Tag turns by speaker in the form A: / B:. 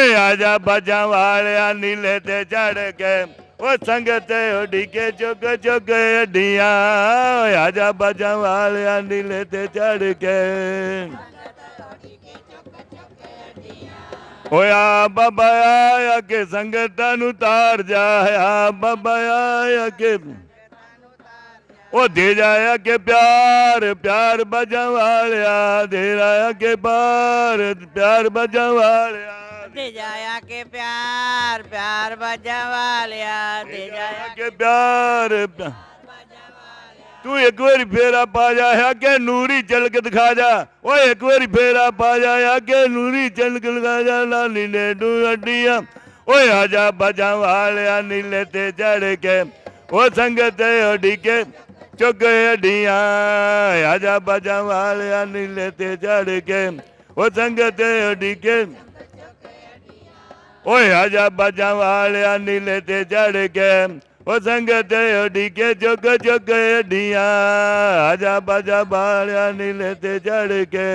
A: ਓਏ ਆਜਾ ਬਾਜਾਂ ਵਾਲਿਆ ਨੀਲੇ ਤੇ ਚੜ ਕੇ। ਓ ਸੰਗਤ ਉਡੀ ਕੇ ਚੁੱਕ ਚੁੱਕ ਓਏ ਆਜਾ ਬਾਜਾਂ ਵਾਲਿਆ ਨੀਲੇ ਤੇ ਚੜ ਕੇ। ਓਇਆ ਬਾਬਾ ਆਇਆ ਕਿ ਸੰਗਤਾਂ ਨੂੰ ਤਾਰ ਜਾਇਆ ਬਾਬਾ ਆਇਆ ਕਿ। ਉਹ ਦੇ ਜਾਇਆ ਕਿ ਪਿਆਰ ਪਿਆਰ ਬਜਾਂ ਵਾਲਿਆ। ਦੇ ਰਾਇਆ ਕਿ ਬਾਰ, ਪਿਆਰ ਬਜਾਂ ਵਾਲਿਆ।
B: ਦੇ ਜਾਇਆ ਕੇ ਪਿਆਰ ਪਿਆਰ ਬਾਜਾ ਵਾਲਿਆ ਦੇ ਜਾਇਆ
A: ਕਿ ਪਿਆਰ ਪਿਆ- ਤੂੰ ਇੱਕ ਵਾਰੀ ਫੇਰਾ ਪਾ ਜਾ ਕਿ ਨੂਰੀ ਚਲਕ ਦਿਖਾ ਜਾ ਓਏ ਇੱਕ ਵਾਰੀ ਫੇਰਾ ਪਾ ਜਾ ਕਿ ਨੂਰੀ ਚਲਕ ਦਿਖਾ ਜਾ ਲਾਲੀ ਨੇ ਡੂ ਅੱਡੀਆਂ ਓਏ ਆਜਾ ਬਜਾਂ ਵਾਲਿਆ ਨੀਲੇ ਤੇ ਚੜ ਕੇ ਉਹ ਸੰਗਤ ਓਡੀ ਕੇ ਚੁੱਕ ਅੱਡੀਆਂ ਆਜਾ ਬਜਾਂ ਵਾਲਿਆ ਨੀਲੇ ਤੇ ਚੜ ਕੇ ਉਹ ਸੰਗਤ ਓਡੀ ਕੇ ਓਏ ਆਜਾ ਬਾਜਾਂ ਵਾਲਿਆ ਨੀਲੇ ਤੇ ਚੜ ਕੇ, ਉਹ ਸੰਗਤ ਓਡੀ ਕੇ ਜੁਗ ਜੁਗ ਢੀਆਂ ਆਜਾ ਬਾਜਾ ਵਾਲਿਆ ਨੀਲੇ ਤੇ ਚੜ ਕੇ।